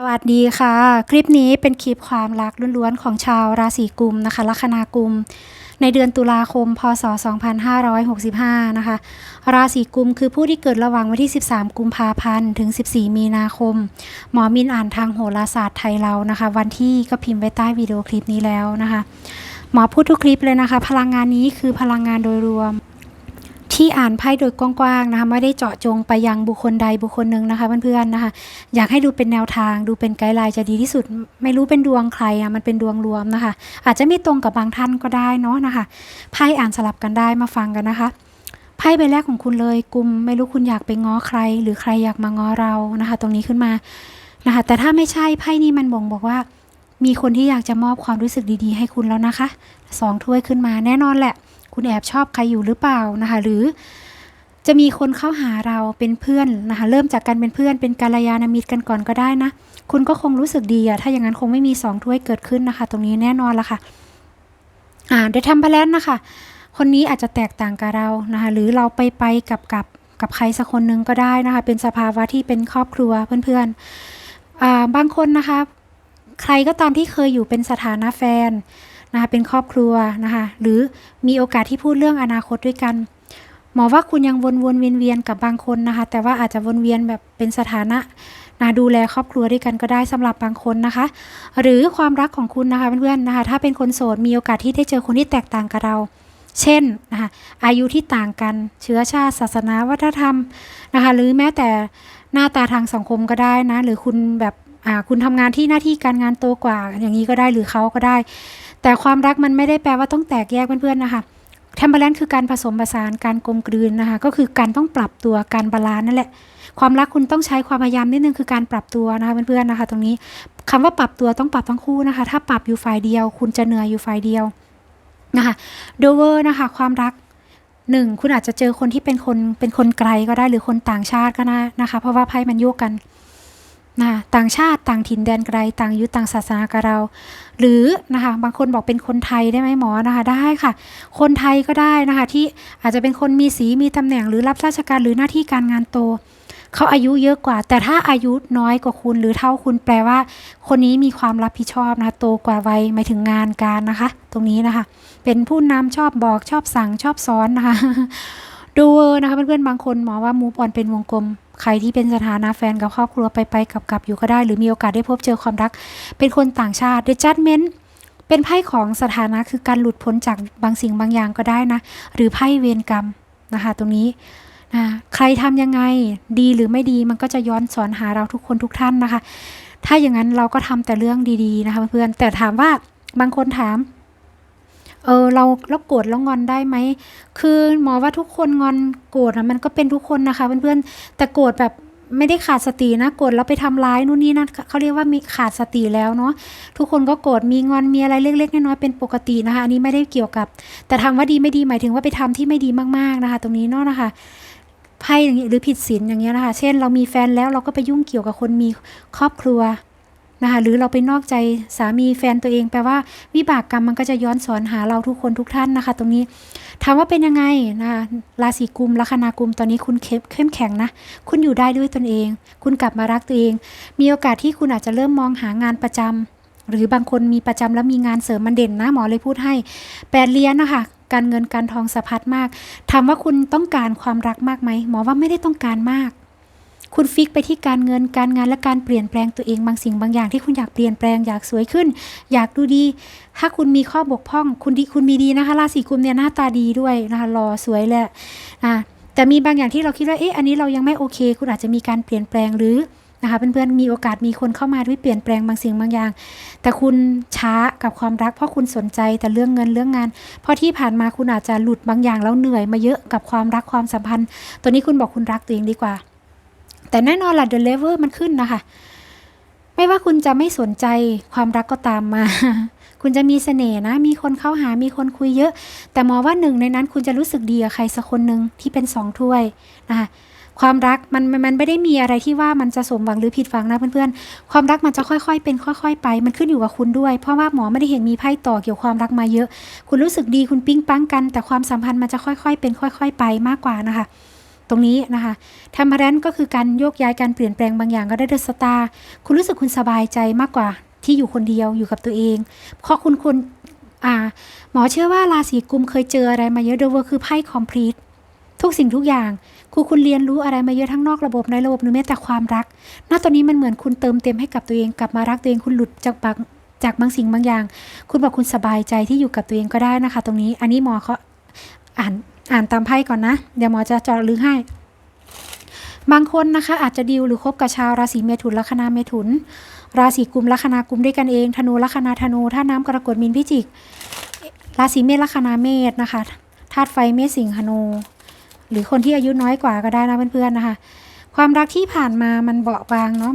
สวัสดีค่ะ คลิปนี้เป็นคลิปความรักล้วนๆของชาวราศีกุมนะคะลัคนากุม ในเดือนตุลาคม พศ 2565 นะคะ ราศีกุมคือผู้ที่เกิดระหว่างวันที่ 13 กุมภาพันธ์ถึง 14 มีนาคม หมอมินอ่านทางโหราศาสตร์ไทยเรานะคะ วันที่ก็พิมพ์ไว้ใต้วิดีโอคลิปนี้แล้วนะคะ หมอพูดทุกคลิปเลยนะคะ พลังงานนี้คือพลังงานโดยรวม ที่อ่านไพ่โดยกว้างๆนะคะไม่ได้เจาะจงไปยังบุคคลใดบุคคลหนึ่งนะคะเพื่อนๆนะคะ อยากให้ดูเป็นแนวทางดูเป็นไกด์ไลน์จะดีที่สุด ไม่รู้เป็นดวงใครอะมันเป็นดวงรวมนะคะ อาจจะไม่ตรงกับบางท่านก็ได้เนาะนะคะไพ่อ่านสลับกันได้มาฟังกันนะคะไพ่ใบแรกของคุณเลยกลุ่มไม่รู้คุณอยากไปง้อใคร หรือใครอยากมาง้อเรานะคะ ตรงนี้ขึ้นมานะคะ แต่ถ้าไม่ใช่ไพ่นี้มันบ่งบอกว่า มีคนที่อยากจะมอบความรู้สึกดีๆ ให้คุณแล้วนะคะสองถ้วยขึ้นมาแน่นอนแหละ คุณแอบชอบใครอยู่หรือเปล่านะคะหรือจะมีคนเข้าหาเราเป็นเพื่อนนะคะเริ่มจากการเป็นเพื่อนเป็นกัลยาณมิตรกันก่อนก็ได้นะ คุณก็คงรู้สึกดีอะถ้าอย่างนั้นคงไม่มีสองถ้วยเกิดขึ้นนะคะ ตรงนี้แน่นอนละค่ะอ่าเดยวทำไปแล้วนะคะ คนนี้อาจจะแตกต่างกับเรานะคะหรือเราไปไปกับกับกับใครสักคนหนึ่งก็ได้นะคะ เป็นสภาวะที่เป็นครอบครัวเพื่อนๆอ่าบางคนนะคะ ใครก็ตามที่เคยอยู่เป็นสถานะแฟน นะคะเป็นครอบครัวนะคะหรือมีโอกาสที่พูดเรื่องอนาคตด้วยกัน หมอว่าคุณยังวนวนเวียนเวียนกับบางคนนะคะแต่ว่าอาจจะวนเวียนแบบเป็นสถานะนะดูแลครอบครัวด้วยกันก็ได้สำหรับบางคนนะคะ หรือความรักของคุณนะคะเพื่อนๆนะคะถ้าเป็นคนโสดมีโอกาสที่ได้เจอคนที่แตกต่างกับเรา เช่นนะคะอายุที่ต่างกันเชื้อชาติ ศาสนาวัฒนธรรมนะคะหรือแม้แต่หน้าตาทางสังคมก็ได้นะหรือคุณแบบคุณทำงานที่หน้าที่การงานโตกว่าอย่างนี้ก็ได้หรือเขาก็ได้ แต่ความรักมันไม่ได้แปลว่าต้องแตกแยกเพื่อนๆนะคะเทมเ e อร์แลนคือการผสมผสานการกลมกลืนนะคะ ก็คือการต้องปรับตัวการบาลานซ์นั่นแหละ ความรักคุณต้องใช้ความพยายามนิดนึงคือการปรับตัวนะคะเพื่อนๆนะคะ ตรงนี้คำว่าปรับตัวต้องปรับทั้งคู่นะคะ ถ้าปรับอยู่ฝ่ายเดียว คุณจะเหนื่อยอยู่ฝ่ายเดียวนะคะโดเวอร์นะคะความรักหนึ่งคุณอาจจะเจอคนที่เป็นคนเป็นคนไกลก็ได้หรือคนต่างชาติก็ได้นะคะ เพราะว่าไพ่มันโยกกัน นะต่างชาติต่างถิ่นแดนไกล ต่างยุต่างศาสนากับเรา หรือนะคะบางคนบอกเป็นคนไทยได้ไหมหมอนะคะได้ค่ะ คนไทยก็ได้นะคะที่อาจจะเป็นคนมีสีมีตำแหน่งหรือรับราชการหรือหน้าที่การงานโตเขาอายุเยอะกว่า แต่ถ้าอายุน้อยกว่าคุณหรือเท่าคุณแปลว่า คนนี้มีความรับผิดชอบนะะโตกว่าวัยหมายถึงงานการนะคะ ตรงนี้นะคะ เป็นผู้นำชอบบอกชอบสั่งชอบสอนนะคะดูเวอร์นะคะเพื่อนๆบางคนหมอว่ามูฟออนเป็นวงกลม ใครที่เป็นสถานะแฟนกับครอบครัวไปไปกับกับอยู่ก็ได้ หรือมีโอกาสได้พบเจอความรัก เป็นคนต่างชาติ The Judgment เป็นไพ่ของสถานะคือการหลุดพ้นจากบางสิ่งบางอย่างก็ได้นะ หรือไพ่เวรกรรมนะคะตรงนี้นะใครทำยังไงดีหรือไม่ดีมันก็จะย้อนสอนหาเราทุกคนทุกท่านนะคะ ถ้าอย่างนั้นเราก็ทำแต่เรื่องดีๆนะคะเพื่อนแต่ถามว่าบางคนถาม เออเราเราโกรธแล้วงอนได้ไหม คือหมอว่าทุกคนงอนโกรธอะมันก็เป็นทุกคนนะคะเพื่อนๆ แต่โกรธแบบไม่ได้ขาดสตินะโกรธแล้วไปทำร้ายนู่นนี่นั่นเขาเรียกว่ามีขาดสติแล้วเนาะทุกคนก็โกรธมีงอนมีอะไรเล็กๆน้อยๆเป็นปกตินะคะ อันนี้ไม่ได้เกี่ยวกับ แต่ทำว่าดีไม่ดีหมายถึงว่าไปทำที่ไม่ดีมากๆนะคะ ตรงนี้เนาะนะคะไพ่อย่างนี้หรือผิดศีลอย่างเงี้ยนะคะ เช่น เรามีแฟนแล้วเราก็ไปยุ่งเกี่ยวกับคนมีครอบครัว นะคะหรือเราไปนอกใจสามีแฟนตัวเองแปลว่าวิบากกรรมมันก็จะย้อนสอนหาเราทุกคนทุกท่านนะคะ ตรงนี้ถามว่าเป็นยังไงนะคะราศีกุมลัคนากุมตอนนี้คุณเข้มแข็งนะ คุณอยู่ได้ด้วยตนเอง คุณกลับมารักตัวเอง มีโอกาสที่คุณอาจจะเริ่มมองหางานประจำหรือบางคนมีประจำแล้วมีงานเสริมมันเด่นนะหมอเลยพูดให้แปดเลี้ยนนะคะการเงินการทองสะพัดมากถามว่าคุณต้องการความรักมากไหมหมอว่าไม่ได้ต้องการมาก คุณฟิกไปที่การเงินการงานและการเปลี่ยนแปลงตัวเองบางสิ่งบางอย่างที่คุณอยากเปลี่ยนแปลงอยากสวยขึ้น อยากดูดี ถ้าคุณมีข้อบกพร่อง คุณดีคุณมีดีนะคะราศีกุมเนี่ยหน้าตาดีด้วยนะคะหล่อสวยแหละอ่าแต่มีบางอย่างที่เราคิดว่าเอ๊ะอันนี้เรายังไม่โอเค คุณอาจจะมีการเปลี่ยนแปลงหรือนะคะเพื่อนๆมีโอกาสมีคนเข้ามาด้วยเปลี่ยนแปลงบางสิ่งบางอย่าง แต่คุณช้ากับความรักเพราะคุณสนใจแต่เรื่องเงินเรื่องงาน เพราะที่ผ่านมาคุณอาจจะหลุดบางอย่างแล้วเหนื่อยมาเยอะกับความรักความสัมพันธ์ ตัวนี้คุณบอกคุณรักตัวเองดีกว่า แต่แน่นอนล่ะ the level มันขึ้นนะคะ ไม่ว่าคุณจะไม่สนใจความรักก็ตามมา คุณจะมีเสน่ห์นะ มีคนเข้าหา มีคนคุยเยอะ แต่หมอว่าหนึ่งในนั้นคุณจะรู้สึกดีกับใครสักคนหนึ่งที่เป็นสองถ้วยนะคะความรักมันมันไม่ได้มีอะไรที่ว่ามันจะสมหวังหรือผิดหวังนะเพื่อนๆ ความรักมันจะค่อยๆ เป็นค่อยๆ ไป มันขึ้นอยู่กับคุณด้วย เพราะว่าหมอไม่ได้เห็นมีไพ่ต่อเกี่ยวกับความรักมาเยอะ คุณรู้สึกดีคุณปิ๊งปังกัน แต่ความสัมพันธ์มันจะค่อยๆ เป็นค่อย ๆ ไปมากกว่านะคะ ตรงนี้นะคะทำ m พ r รนก็คือการโยกย้ายการเปลี่ยนแปลงบางอย่างก็ได้เดสตาร์คุณรู้สึกคุณสบายใจมากกว่าที่อยู่คนเดียวอยู่กับตัวเองเพราะคุณคุณอ่าหมอเชื่อว่าราศีกุมเคยเจออะไรมาเยอะเดเวอร์คือไพ่คอมพลีททุกสิ่งทุกอย่างคือคุณเรียนรู้อะไรมาเยอะทั้งนอกระบบในระบบหรือแม้แต่ความรัก ณ ตอนนี้มันเหมือนคุณเติมเต็มให้กับตัวเองกลับมารักตัวเองคุณหลุดจากบางจากบางสิ่งบางอย่าง คุณบอกคุณสบายใจที่อยู่กับตัวเองก็ได้นะคะ ตรงนี้ อันนี้หมอเขาอ่าน อ่านตามไพ่ก่อนนะ เดี๋ยวหมอจะเจาะลึกให้ บางคนนะคะอาจจะดิวหรือคบกับชาวราศีเมถุนลัคนาเมถุน ราศีกุมลัคนากุมด้วยกันเอง ธนูลัคนาธนูท่าน้ำกรกฎมินพิจิก ราศีเมษลัคนาเมษนะคะธาตุไฟเมษสิงหนูหรือคนที่อายุน้อยกว่าก็ได้นะเพื่อนๆนะคะ ความรักที่ผ่านมามันเบาบางเนาะ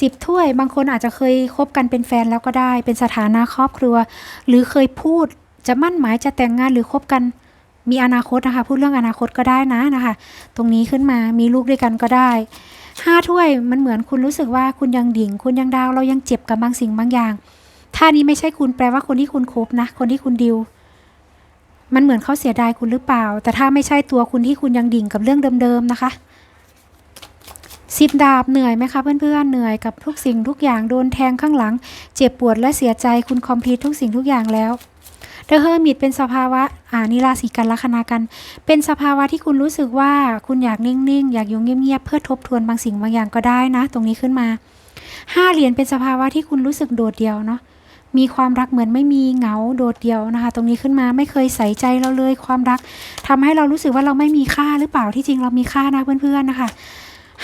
สิบถ้วยบางคนอาจจะเคยคบกันเป็นแฟนแล้วก็ได้ เป็นสถานะครอบครัว หรือเคยพูดจะมั่นหมายจะแต่งงานหรือคบกัน มีอนาคตนะคะ พูดเรื่องอนาคตก็ได้นะนะคะ ตรงนี้ขึ้นมามีลูกด้วยกันก็ได้ห้าถ้วยมันเหมือนคุณรู้สึกว่าคุณยังดิ่ง คุณยังดาวเรายังเจ็บกับบางสิ่งบางอย่าง ถ้านี้ไม่ใช่คุณแปลว่าคนที่คุณคบนะ คนที่คุณดิว มันเหมือนเขาเสียดายคุณหรือเปล่า แต่ถ้าไม่ใช่ตัวคุณที่คุณยังดิ่งกับเรื่องเดิมๆนะคะสิบดาบเหนื่อยไหมคะเพื่อนๆเหนื่อยกับทุกสิ่งทุกอย่างโดนแทงข้างหลัง เจ็บปวดและเสียใจคุณคอมพลีททุกสิ่งทุกอย่างแล้ว เดอะเฮอร์มิตเป็นสภาวะอ่านิราศีกันลัคนากัน เป็นสภาวะที่คุณรู้สึกว่าคุณอยากนิ่งๆ อยากอยู่เงียบๆเพื่อทบทวนบางสิ่งบางอย่างก็ได้นะ ตรงนี้ขึ้นมาห้าเหรียญเป็นสภาวะที่คุณรู้สึกโดดเดี่ยวเนาะมีความรักเหมือนไม่มีเหงาโดดเดี่ยวนะคะ ตรงนี้ขึ้นมาไม่เคยใส่ใจเราเลยความรักทำให้เรารู้สึกว่าเราไม่มีค่าหรือเปล่าที่จริงเรามีค่านะเพื่อนๆนะคะ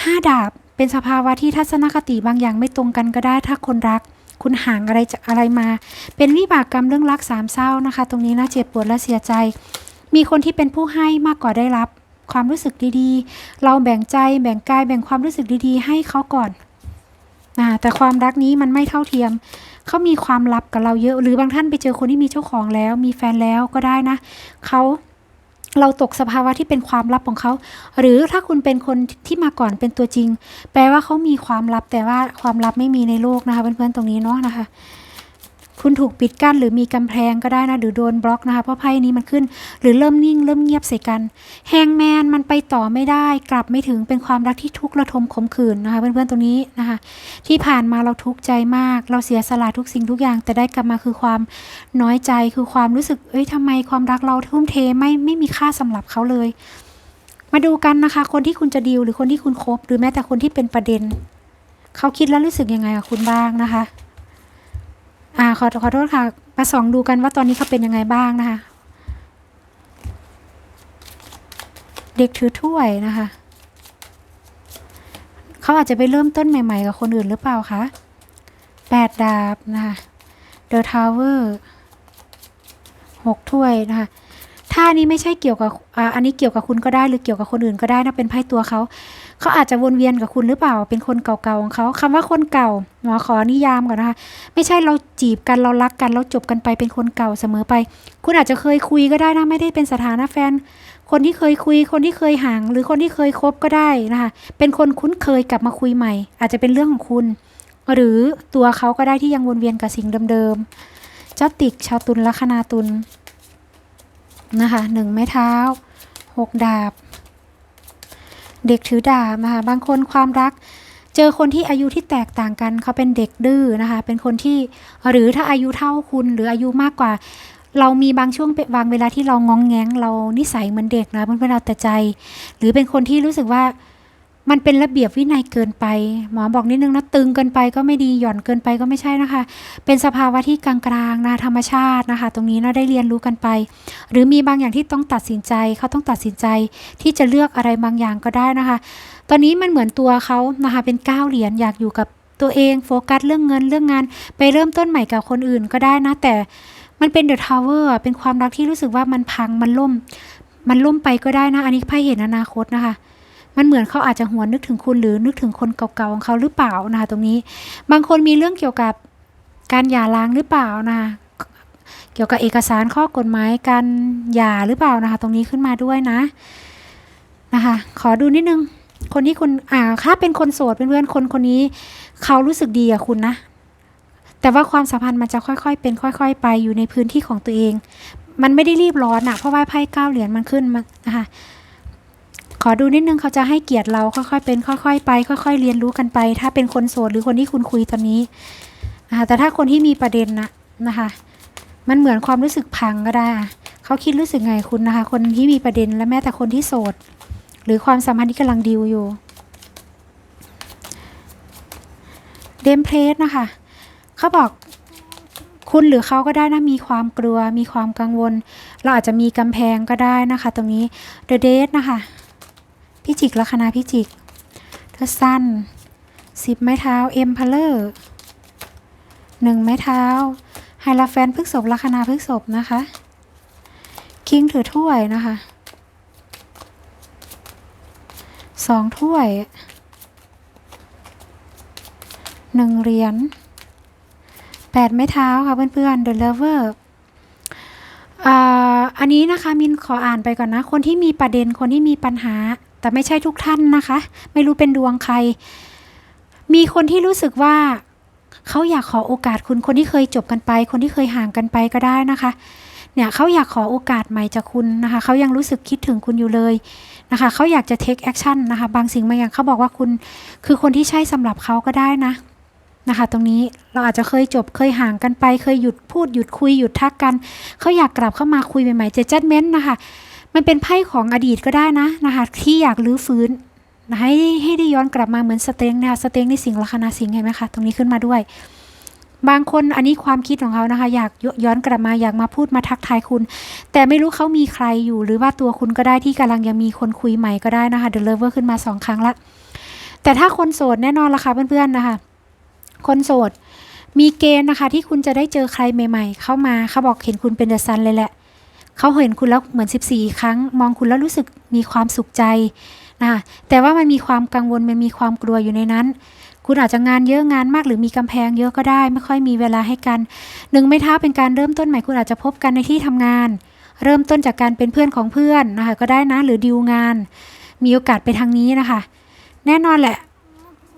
ห้าดาบเป็นสภาวะที่ทัศนคติบางอย่างไม่ตรงกันก็ได้ถ้าคนรัก คุณห่างอะไรจากอะไรมา เป็นวิบากกรรมเรื่องรักสามเศร้านะคะ ตรงนี้นะเจ็บปวดและเสียใจ มีคนที่เป็นผู้ให้มากกว่าได้รับ ความรู้สึกดีๆ เราแบ่งใจแบ่งกายแบ่งความรู้สึกดีๆ ให้เขาก่อนนะแต่ความรักนี้มันไม่เท่าเทียม เขามีความลับกับเราเยอะ หรือบางท่านไปเจอคนที่มีเจ้าของแล้ว มีแฟนแล้วก็ได้นะเขา เราตกสภาวะที่เป็นความลับของเขา หรือถ้าคุณเป็นคนที่มาก่อนเป็นตัวจริง แปลว่าเขามีความลับแต่ว่าความลับไม่มีในโลกนะคะเพื่อนๆตรงนี้เนาะนะคะ คุณถูกปิดกั้นหรือมีกำแพงก็ได้นะหรือโดนบล็อกนะคะเพราะไพ่นี้มันขึ้น หรือเริ่มนิ่งเริ่มเงียบใส่กันแฮงแมนมันไปต่อไม่ได้ กลับไม่ถึงเป็นความรักที่ทุกข์ระทมขมขื่นนะคะเพื่อนๆตรงนี้นะคะ ที่ผ่านมาเราทุกข์ใจมาก เราเสียสละทุกสิ่งทุกอย่าง แต่ได้กลับมาคือความน้อยใจคือความรู้สึกเอ้ยทำไมความรักเราทุ่มเทไม่ไม่มีค่าสำหรับเขาเลย มาดูกันนะคะ คนที่คุณจะดีลหรือคนที่คุณคบหรือแม้แต่คนที่เป็นประเด็นเขาคิดแล้วรู้สึกยังไงกับคุณบ้างนะคะ อ่าขอขอโทษค่ะมาส่องดูกันว่าตอนนี้เขาเป็นยังไงบ้างนะคะ เด็กถือถ้วยนะคะเขาอาจจะไปเริ่มต้นใหม่ ๆ กับคนอื่นหรือเปล่าคะแปดดาบนะคะเดอะทาวเวอร์หกถ้วยนะคะถ้านี้ไม่ใช่เกี่ยวกับอ่าอันนี้เกี่ยวกับคุณก็ได้หรือเกี่ยวกับคนอื่นก็ได้นะเป็นไพ่ตัวเขา เขาอาจจะวนเวียนกับคุณหรือเปล่า เป็นคนเก่าๆของเขาคำว่าคนเก่าหมอขอนิยามก่อนนะคะ ไม่ใช่เราจีบกันเรารักกันเราจบกันไปเป็นคนเก่าเสมอไป คุณอาจจะเคยคุยก็ได้นะไม่ได้เป็นสถานะแฟน คนที่เคยคุย คนที่เคยห่าง หรือคนที่เคยคบก็ได้นะคะเป็นคนคุ้นเคยกลับมาคุยใหม่ อาจจะเป็นเรื่องของคุณ หรือตัวเขาก็ได้ที่ยังวนเวียนกับสิ่งเดิมๆเจ้าติกชาวตุลลัคนาตุลนะคะหนึ่งไม้เท้าหกดาบ เด็กถือดาบนะคะบางคนความรัก เจอคนที่อายุที่แตกต่างกัน เขาเป็นเด็กดื้อนะคะ เป็นคนที่หรือถ้าอายุเท่าคุณหรืออายุมากกว่า เรามีบางช่วงบางเวลาที่เรางองแงงเรานิสัยเหมือนเด็กนะเพื่อนๆเราแต่ใจ หรือเป็นคนที่รู้สึกว่า มันเป็นระเบียบวินัยเกินไป หมอบอกนิดนึงนะตึงเกินไปก็ไม่ดีหย่อนเกินไปก็ไม่ใช่นะคะ เป็นสภาวะที่กลางๆนะธรรมชาตินะคะ ตรงนี้นะได้เรียนรู้กันไป หรือมีบางอย่างที่ต้องตัดสินใจเขาต้องตัดสินใจที่จะเลือกอะไรบางอย่างก็ได้นะคะ ตอนนี้มันเหมือนตัวเขานะคะเป็นก้าวเหรียญอยากอยู่กับตัวเองโฟกัสเรื่องเงินเรื่องงานไปเริ่มต้นใหม่กับคนอื่นก็ได้นะแต่มันเป็นเดอะทาวเวอร์เป็นความรักที่รู้สึกว่ามันพังมันล่ม มันล่มไปก็ได้นะ อันนี้ไพ่เห็นอนาคตนะคะ มันเหมือนเขาอาจจะหวนนึกถึงคุณหรือนึกถึงคนเก่าๆของเขาหรือเปล่านะคะตรงนี้ บางคนมีเรื่องเกี่ยวกับการหย่าร้างหรือเปล่านะคะเกี่ยวกับเอกสารข้อกฎหมายการหย่าหรือเปล่านะคะ ตรงนี้ขึ้นมาด้วยนะนะคะ ขอดูนิดนึง คนที่คุณอ่าถ้าเป็นคนโสดเป็นเพื่อนคนคนนี้เขารู้สึกดีกับคุณนะ แต่ว่าความสัมพันธ์มันจะค่อยๆ เป็นค่อยๆ ไปอยู่ในพื้นที่ของตัวเอง มันไม่ได้รีบร้อนอะเพราะว่าไพ่เก้าเหรียญมันขึ้นมานะคะ ขอดูนิดนึงเขาจะให้เกียรติเราค่อยๆเป็นค่อย ๆ ไป ค่อย ๆ เรียนรู้กันไป ถ้าเป็นคนโสดหรือคนที่คุณคุยตอนนี้นะคะแต่ถ้าคนที่มีประเด็นนะนะคะ มันเหมือนความรู้สึกพังก็ได้เขาคิดรู้สึกไงคุณนะคะ คนที่มีประเด็นและแม้แต่คนที่โสด หรือความสัมพันธ์ที่กำลังดีลอยู่เดมเพลสนะคะเขาบอกคุณหรือเขาก็ได้นะมีความกลัวมีความกังวล เราอาจจะมีกำแพงก็ได้นะคะ ตรงนี้ The Date นะคะ พิจิกลัคนาพิจิก The Sun สิบไม้เท้า Emperor หนึ่งไม้เท้าไฮลาแฟนพฤกษบลัคนาพฤกษบนะคะ คิงถือถ้วยนะคะสองถ้วยหนึ่งเหรียญแปดไม้เท้าค่ะเพื่อนๆ The Lover อ่าอันนี้นะคะมินขออ่านไปก่อนนะ คนที่มีประเด็นคนที่มีปัญหา แต่ไม่ใช่ทุกท่านนะคะ ไม่รู้เป็นดวงใคร มีคนที่รู้สึกว่าเขาอยากขอโอกาสคุณคนที่เคยจบกันไป คนที่เคยห่างกันไปก็ได้นะคะ เนี่ยเขาอยากขอโอกาสใหม่จากคุณนะคะเขายังรู้สึกคิดถึงคุณอยู่เลยนะคะเขาอยากจะ take action นะคะ บางสิ่งบางอย่างเขาบอกว่าคุณคือคนที่ใช่สำหรับเขาก็ได้นะนะคะ ตรงนี้เราอาจจะเคยจบเคยห่างกันไป เคยหยุดพูดหยุดคุยหยุดทักกันเขาอยากกลับเข้ามาคุยใหม่ๆเจจัดเมนต์นะคะ มันเป็นไพ่ของอดีตก็ได้นะนะคะที่อยากลื้อฟื้นนะให้ให้ได้ย้อนกลับมาเหมือนสเต็งนะคะสเต็งในสิ่งลัคนาสิงเห็นไหมคะตรงนี้ขึ้นมาด้วย บางคนอันนี้ความคิดของเขานะคะ อยากย้อนกลับมาอยากมาพูดมาทักทายคุณ แต่ไม่รู้เขามีใครอยู่ หรือว่าตัวคุณก็ได้ที่กำลังยังมีคนคุยใหม่ก็ได้นะคะ The Lover ขึ้นมาสองครั้งละแต่ถ้าคนโสดแน่นอนละค่ะเพื่อนๆนะคะ คนโสดมีเกณฑ์นะคะที่คุณจะได้เจอใครใหม่ ๆ เข้ามาเขาบอกเห็นคุณเป็นเดอะซันเลยแหละ เขาเห็นคุณแล้วเหมือน 14 ครั้ง มองคุณแล้วรู้สึกมีความสุขใจนะแต่ว่ามันมีความกังวลมันมีความกลัวอยู่ในนั้น คุณอาจจะงานเยอะงานมากหรือมีกำแพงเยอะก็ได้ ไม่ค่อยมีเวลาให้กันหนึ่งไม่ท้าเป็นการเริ่มต้นใหม่คุณอาจจะพบกันในที่ทำงาน เริ่มต้นจากการเป็นเพื่อนของเพื่อนนะคะก็ได้นะหรือดีลงาน มีโอกาสไปทางนี้นะคะ แน่นอนแหละ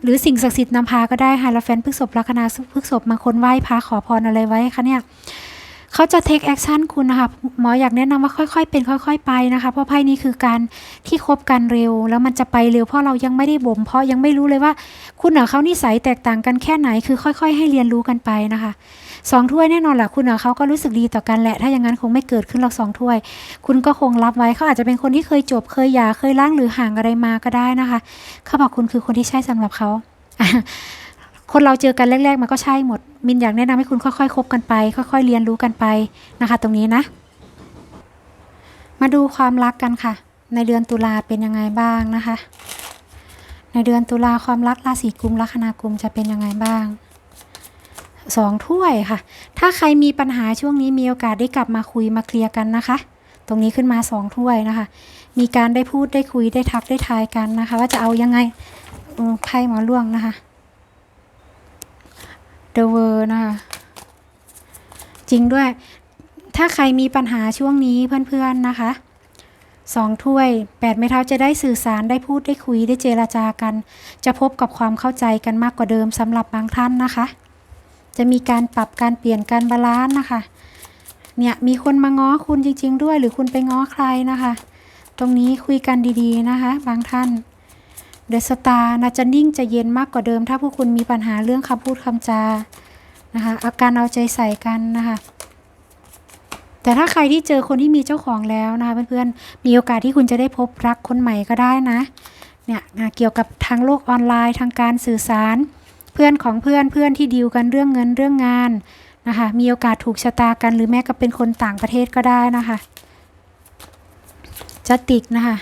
หรือสิ่งศักดิ์สิทธิ์นำพาก็ได้ค่ะแล้วแฟนพฤกษบลัคนาพฤกษบบางคนไหว้พระขอพรอะไรไว้คะเนี่ย เขาจะ take action คุณนะคะ หมออยากแนะนำว่าค่อยๆ เป็นค่อย ๆ ไปนะคะ เพราะไพ่นี้คือการที่คบกันเร็ว แล้วมันจะไปเร็วเพราะเรายังไม่ได้บ่มเพราะยังไม่รู้เลยว่า คุณกับเขานิสัยแตกต่างกันแค่ไหน คือค่อย ๆ ให้เรียนรู้กันไปนะคะสองถ้วยแน่นอนแหละคุณกับเขาก็รู้สึกดีต่อกันแหละ ถ้าอย่างนั้นคงไม่เกิดขึ้นหรอกสองถ้วย คุณก็คงรับไว้เขาอาจจะเป็นคนที่เคยจบเคยหย่าเคยล้างหรือห่างอะไรมาก็ได้นะคะ เขาบอกคุณคือคนที่ใช่สำหรับเขา คนเราเจอกันแรกๆมันก็ใช่หมด มินอยากแนะนำให้คุณค่อยๆคบกันไป ค่อยๆเรียนรู้กันไปนะคะ ตรงนี้นะ มาดูความรักกันค่ะ ในเดือนตุลาเป็นยังไงบ้างนะคะ ในเดือนตุลาความรักราศีกุมลัคนากุมจะเป็นยังไงบ้างสองถ้วยค่ะ ถ้าใครมีปัญหาช่วงนี้มีโอกาสได้กลับมาคุยมาเคลียร์กันนะคะ ตรงนี้ขึ้นมาสองถ้วยนะคะ มีการได้พูดได้คุยได้ทักได้ทายกันนะคะ ว่าจะเอายังไงไพ่หมอล่วงนะคะ The w o r นะคะ จริงด้วย ถ้าใครมีปัญหาช่วงนี้เพื่อนๆนะคะสองถ้วยแปดไม้เท้าจะได้สื่อสารได้พูดได้คุยได้เจราจากัน จะพบกับความเข้าใจกันมากกว่าเดิมสำหรับบางท่านนะคะ จะมีการปรับการเปลี่ยนการบาลานซ์นะคะ เนี่ยมีคนมาง้อคุณจริง ๆ ด้วย หรือคุณไปง้อใครนะคะ ตรงนี้คุยกันดีๆนะคะ บางท่าน เดอะสตาร์น่าจะนิ่งจะเย็นมากกว่าเดิม ถ้าพวกคุณมีปัญหาเรื่องคำพูดคำจานะคะอาการเอาใจใส่กันนะคะแต่ถ้าใครที่เจอคนที่มีเจ้าของแล้วนะคะเพื่อนๆ มีโอกาสที่คุณจะได้พบรักคนใหม่ก็ได้นะ เนี่ยนะเกี่ยวกับทางโลกออนไลน์ทางการสื่อสาร เพื่อนของเพื่อนเพื่อนที่ดีลกันเรื่องเงินเรื่องงานนะคะมีโอกาสถูกชะตากันหรือแม้ก็เป็นคนต่างประเทศก็ได้นะคะจัติกนะคะ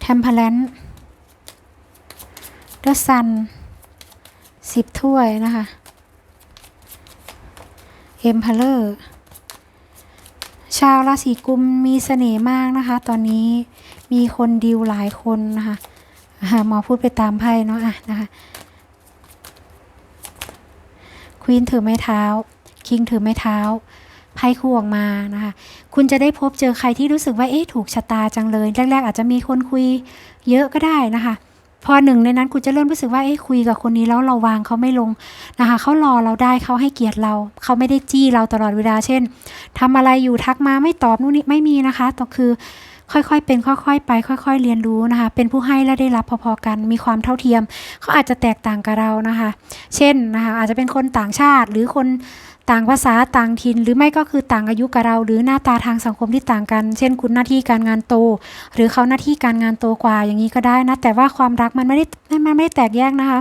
เทมเพลน ดอะซันสิบถ้วยนะคะเอ็มพลเลอร์ชาวราศีกุมมีเสน่ห์มากนะคะ ตอนนี้มีคนดิวหลายคนนะคะหมอพูดไปตามไพ่เนาะอะนะคะควีนถือไม้เท้า คิงถือไม้เท้า ไพ่คู่ออกมานะคะ คุณจะได้พบเจอใครที่รู้สึกว่า เอ๊ะ ถูกชะตาจังเลย แรก ๆ อาจจะมีคนคุยเยอะก็ได้นะคะ พอหนึ่งในนั้นคุณจะเริ่มรู้สึกว่าเอ๊ะคุยกับคนนี้แล้วเราวางเขาไม่ลงนะคะเขารอเราได้เขาให้เกียรติเรา เขาไม่ได้จี้เราตลอดเวลาเช่นทำอะไรอยู่ทักมาไม่ตอบนู่นนี่ไม่มีนะคะต่อคือค่อยๆ เป็นค่อยๆ ไป ค่อย ๆ เรียนรู้นะคะ เป็นผู้ให้และได้รับพอๆกัน มีความเท่าเทียม เขาอาจจะแตกต่างกับเรานะคะ เช่นนะคะอาจจะเป็นคนต่างชาติหรือคน ต่างภาษาต่างถิ่นหรือไม่ก็คือต่างอายุกับเรา หรือหน้าตาทางสังคมที่ต่างกัน เช่น คุณหน้าที่การงานโต หรือเขาหน้าที่การงานโตกว่าอย่างนี้ก็ได้นะ แต่ว่าความรักมันไม่ได้มันไม่ได้แตกแยกนะคะ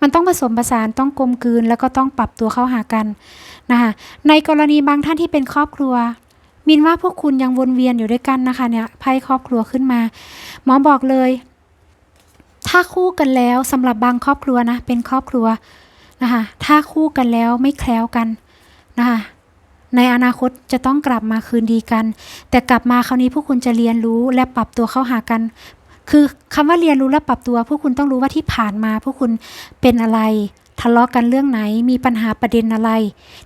มันต้องผสมผสานต้องกลมกลืน แล้วก็ต้องปรับตัวเข้าหากันนะคะในกรณีบางท่านที่เป็นครอบครัวมินว่าพวกคุณยังวนเวียนอยู่ด้วยกันนะคะเนี่ยไพ่ครอบครัวขึ้นมา หมอบอกเลย ถ้าคู่กันแล้วสำหรับบางครอบครัวนะเป็นครอบครัวนะคะถ้าคู่กันแล้วไม่แคล้วกัน นะคะในอนาคตจะต้องกลับมาคืนดีกัน แต่กลับมาคราวนี้พวกคุณจะเรียนรู้และปรับตัวเข้าหากัน คือคำว่าเรียนรู้และปรับตัว พวกคุณต้องรู้ว่าที่ผ่านมา พวกคุณเป็นอะไร ทะเลาะกันเรื่องไหน มีปัญหาประเด็นอะไร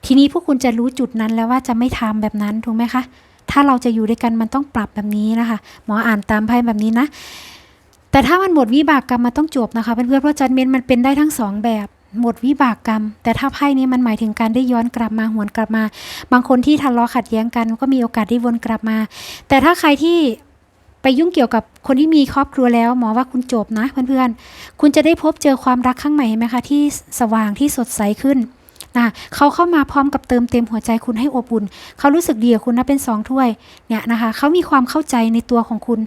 ทีนี้พวกคุณจะรู้จุดนั้นแล้วว่าจะไม่ทำแบบนั้นถูกไหมคะ ถ้าเราจะอยู่ด้วยกันมันต้องปรับแบบนี้นะคะ หมออ่านตามไพ่แบบนี้นะ แต่ถ้ามันหมดวิบากกรรมมันต้องจบนะคะเพื่อนๆเพราะจัดเมนมันเป็นได้ทั้งสองแบบ หมดวิบากกรรม แต่ถ้าไพ่นี้มันหมายถึงการได้ย้อนกลับมาหวนกลับมา บางคนที่ทะเลาะขัดแย้งกันก็มีโอกาสได้วนกลับมา แต่ถ้าใครที่ไปยุ่งเกี่ยวกับคนที่มีครอบครัวแล้ว หมอว่าคุณจบนะเพื่อนๆ คุณจะได้พบเจอความรักข้างใหม่ไหมคะที่สว่างที่สดใสขึ้นนะเขาเข้ามาพร้อมกับเติมเต็มหัวใจคุณให้อบอุ่น เขารู้สึกดีกับคุณนะเป็นสองถ้วยเนี่ยนะคะเขามีความเข้าใจในตัวของคุณ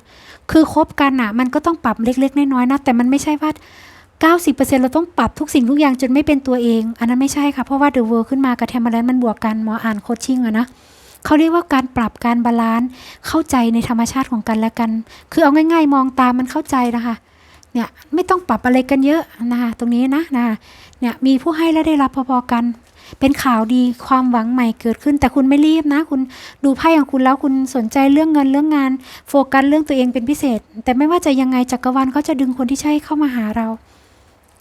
คือคบกันอะมันก็ต้องปรับเล็กๆน้อยๆนะแต่มันไม่ใช่ว่า 90%เราต้องปรับทุกสิ่งทุกอย่างจนไม่เป็นตัวเอง อันนั้นไม่ใช่ค่ะ เพราะว่าเดอะเวิร์ขึ้นมากับแทมเบอร์แลนมันบวกกันหมออ่านโคชชิ่งอะนะเขาเรียกว่าการปรับการบาลานซ์เข้าใจในธรรมชาติของกันและกัน คือเอาง่าย ๆ มองตามมันเข้าใจนะคะเนี่ยไม่ต้องปรับอะไรกันเยอะนะคะตรงนี้นะนะเนี่ยมีผู้ให้และได้รับพอๆกัน เป็นข่าวดีความหวังใหม่เกิดขึ้น แต่คุณไม่รีบนะ คุณดูไพ่ของคุณแล้วคุณสนใจเรื่องเงินเรื่องงาน โฟกัสเรื่องตัวเองเป็นพิเศษ แต่ไม่ว่าจะยังไงจักรวาลเขาจะดึงคนที่ใช่เข้ามาหาเรา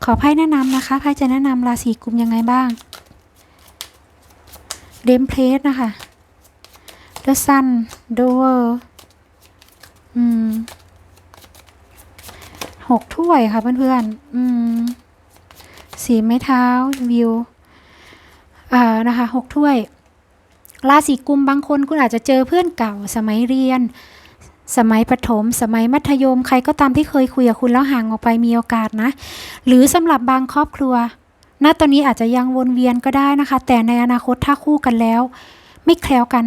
ขอไพ่แนะนำนะคะไพ่จะแนะนำราศีกุมยังไงบ้างเดมเพลสนะคะ The Sun Doer อืมหกถ้วยค่ะเพื่อนๆ อืมสีไม้เท้าวิวอ่านะคะหกถ้วยราศีกุมบางคนคุณอาจจะเจอเพื่อนเก่าสมัยเรียน สมัยประถม สมัยมัธยม ใครก็ตามที่เคยคุยกับคุณแล้วห่างออกไปมีโอกาสนะ หรือสำหรับบางครอบครัว ณ ตอนนี้อาจจะยังวนเวียนก็ได้นะคะ แต่ในอนาคตถ้าคู่กันแล้ว ไม่แคล้วกัน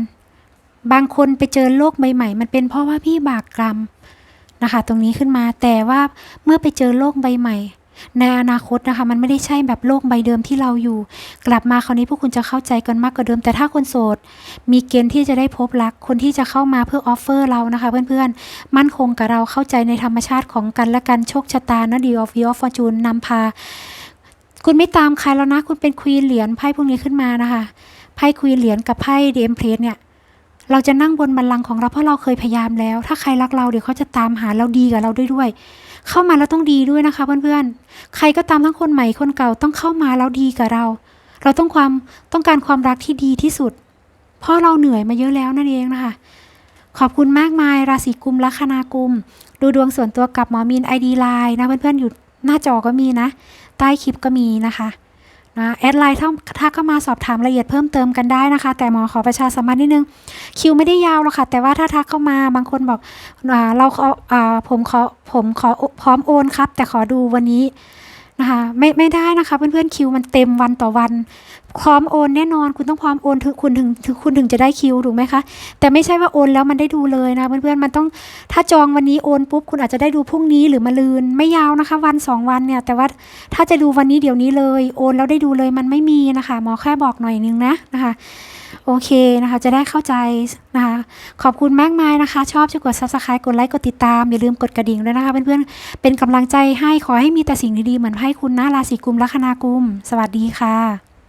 บางคนไปเจอโลกใหม่ๆ มันเป็นเพราะว่าพี่บากกรรมนะคะ ตรงนี้ขึ้นมา แต่ว่าเมื่อไปเจอโลกใบใหม่ ในอนาคตนะคะ มันไม่ได้ใช่แบบโลกใบเดิมที่เราอยู่ กลับมาคราวนี้พวกคุณจะเข้าใจกันมากกว่าเดิม แต่ถ้าคนโสด มีเกณฑ์ที่จะได้พบรัก คนที่จะเข้ามาเพื่อออฟเฟอร์เรานะคะ เพื่อนๆ มั่นคงกับเราเข้าใจในธรรมชาติของกันและกันโชคชะตานะดีออฟวิออฟฟอร์จูนนำพา คุณไม่ตามใครแล้วนะ คุณเป็นควีนเหรียญไพ่พวกนี้ขึ้นมานะคะไพ่ควีนเหรียญกับไพ่เดมเพลสเนี่ย เราจะนั่งบนบัลลังก์ของเราเพราะเราเคยพยายามแล้ว ถ้าใครรักเราเดี๋ยวเขาจะตามหาเราดีกับเราด้วยด้วย เข้ามาแล้วต้องดีด้วยนะคะเพื่อนๆ ใครก็ตามทั้งคนใหม่คนเก่าต้องเข้ามาแล้วดีกับเรา เราต้องความต้องการความรักที่ดีที่สุด เพราะเราเหนื่อยมาเยอะแล้วนั่นเองนะคะ ขอบคุณมากมายราศีกุมลัคนากุม ดูดวงส่วนตัวกับหมอมีนไอดีไลน์นะเพื่อนๆอยู่หน้าจอก็มีนะ ใต้คลิปก็มีนะคะ นะแอดไลน์ถ้าถ้าเข้ามาสอบถามรายละเอียดเพิ่มเติมกันได้นะคะ แต่หมอขอประชาสัมพันธ์นิดนึง คิวไม่ได้ยาวหรอกค่ะ แต่ว่าถ้าทักเข้ามาบางคนบอกเราขอาผมขอผมขอพร้อมโอนครับ แต่ขอดูวันนี้นะคะไม่ไม่ได้นะคะ เพื่อนๆคิวมันเต็มวันต่อวัน พร้อมโอนแน่นอนคุณต้องพร้อมโอนถึงคุณถึงถึงคุณถึงจะได้คิวถูกไหมคะ แต่ไม่ใช่ว่าโอนแล้วมันได้ดูเลยนะ เพื่อนๆมันต้องถ้าจองวันนี้โอนปุ๊บคุณอาจจะได้ดูพรุ่งนี้หรือมะลืนไม่ยาวนะคะ วันสองวันเนี่ย แต่ว่าถ้าจะดูวันนี้เดี๋ยวนี้เลย โอนแล้วได้ดูเลยมันไม่มีนะคะหมอแค่บอกหน่อยนึงนะนะคะโอเคนะคะ จะได้เข้าใจนะคะ ขอบคุณมากมายนะคะ ชอบช่วยกด subscribe กดไลค์กดติดตาม อย่าลืมกดกระดิ่งด้วยนะคะเพื่อนๆเป็นกำลังใจให้ขอให้มีแต่สิ่งดีๆ เหมือนให้คุณนะราศีกุมลัคนากุม สวัสดีค่ะ